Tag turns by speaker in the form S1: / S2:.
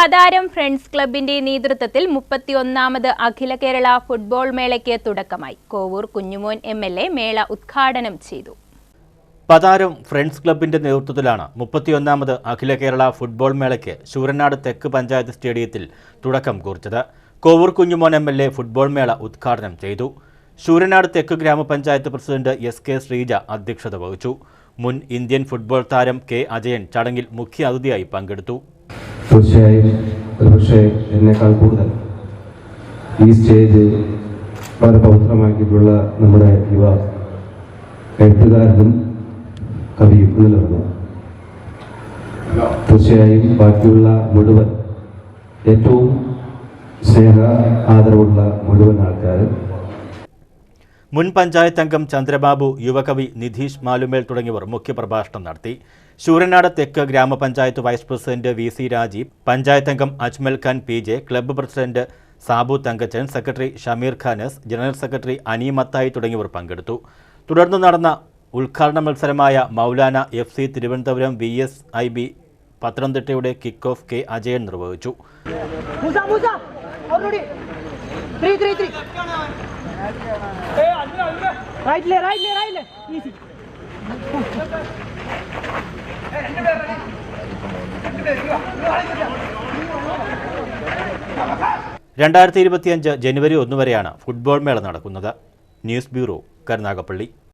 S1: Patharam friends ക്ലബിന്റെ നേതൃത്വത്തിൽ മുപ്പത്തിയൊന്നാമത് അഖില Kerala football മേളയ്ക്ക് തുടക്കമായി. Kovoor Kunjumon M L A മേള ഉദ്ഘാടനം ചെയ്തു.
S2: പതാരം ഫ്രണ്ട്സ് ക്ലബിന്റെ നേതൃത്വത്തിലാണ് മുപ്പത്തിയൊന്നാമത് അഖില കേരള ഫുട്ബോൾ മേളയ്ക്ക് ശൂരനാട് തെക്ക് പഞ്ചായത്ത് സ്റ്റേഡിയത്തിൽ തുടക്കം കുറിച്ചത്. Kovoor Kunjumon M L A football മേള ഉദ്ഘാടനം ചെയ്തു. ശൂരനാട് തെക്ക് ഗ്രാമപഞ്ചായത്ത് പ്രസിഡന്റ് എസ് കെ ശ്രീജ അധ്യക്ഷത വഹിച്ചു. മുൻ ഇന്ത്യൻ ഫുട്ബോൾ താരം കെ അജയൻ ചടങ്ങിൽ മുഖ്യ അതിഥിയായി പങ്കെടുത്തു.
S3: തീർച്ചയായും ഒരുപക്ഷെ എന്നേക്കാൾ കൂടുതൽ ഈ സ്റ്റേജ് വളരെ പവിത്രമാക്കിയിട്ടുള്ള നമ്മുടെ യുവ എഴുത്തുകാരനും കവിയും നിലനിർന്നു തീർച്ചയായും ബാക്കിയുള്ള മുഴുവൻ ഏറ്റവും സ്നേഹ ആദരവുള്ള മുഴുവൻ ആൾക്കാരും
S2: മുൻ പഞ്ചായത്ത് അംഗം ചന്ദ്രബാബു യുവകവി നിധീഷ് മാലുമേൽ തുടങ്ങിയവർ മുഖ്യപ്രഭാഷണം നടത്തി. ശൂരനാട് തെക്ക് ഗ്രാമപഞ്ചായത്ത് vice president V C Rajeev panchayat അംഗം Ajmal Khan P J club president Sabu Thankachan secretary Shameer ഖാനസ് general secretary Ani Mathai തുടങ്ങിയവർ പങ്കെടുത്തു. തുടർന്ന് നടന്ന ഉദ്ഘാടന മത്സരമായ Maulana F C Thiruvananthapuram V S I B പത്തനംതിട്ടയുടെ kick off K Ajayan നിർവഹിച്ചു.
S4: റൈറ്റിലെ റൈറ്റിലെ റൈറ്റിലെ. ഈസി.
S2: രണ്ടായിരത്തി ഇരുപത്തിയഞ്ച് ജനുവരി ഒന്ന് വരെയാണ് ഫുട്ബോൾ മേള നടക്കുന്നത്. News bureau Karunagappally.